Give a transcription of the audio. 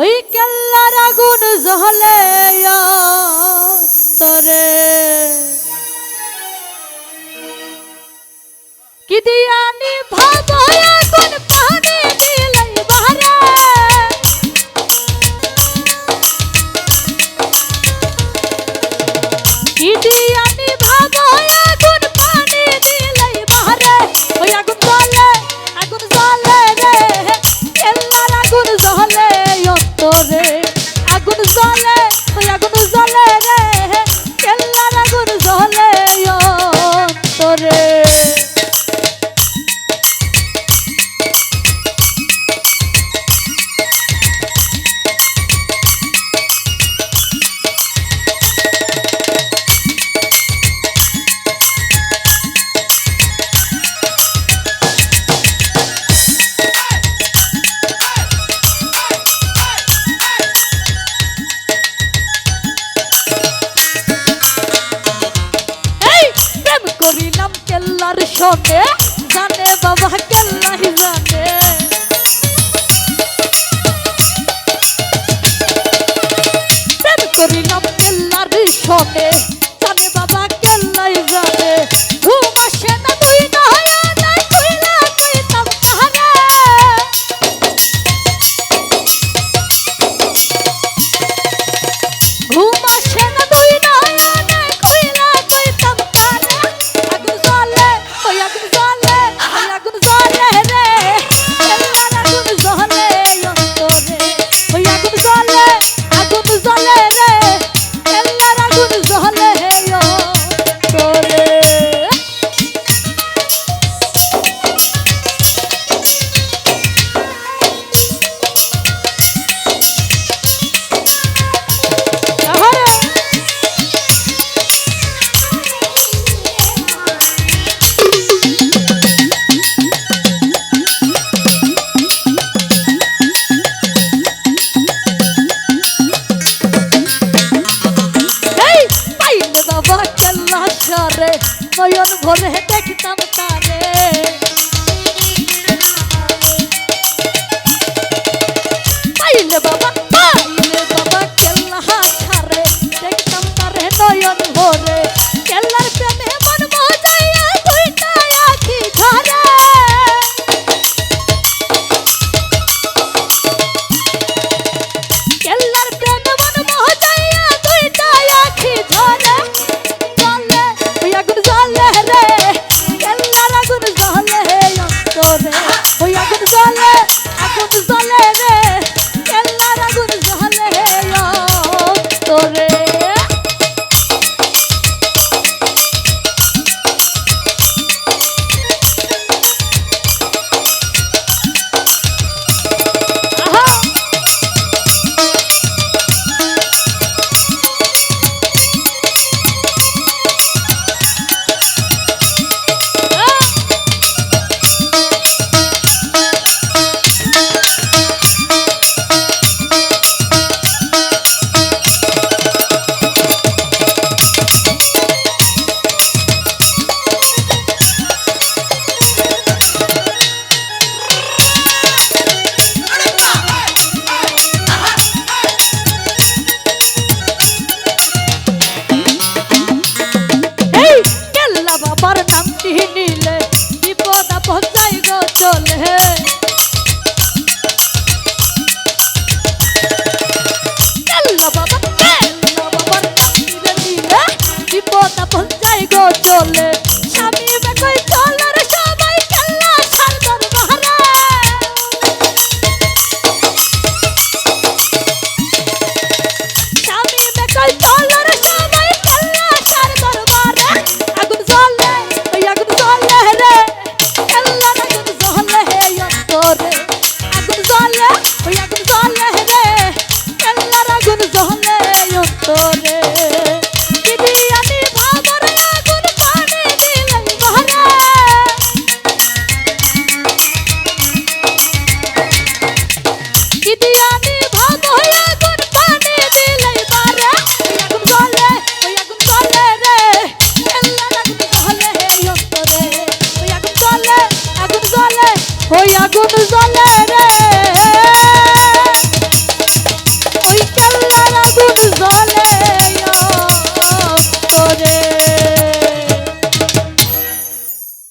ওই কেল্লার আগুন জহলে তরে কবে জানে বাবা কেল্লাই জানে। প্রেম করিলাম কেল্লার সবে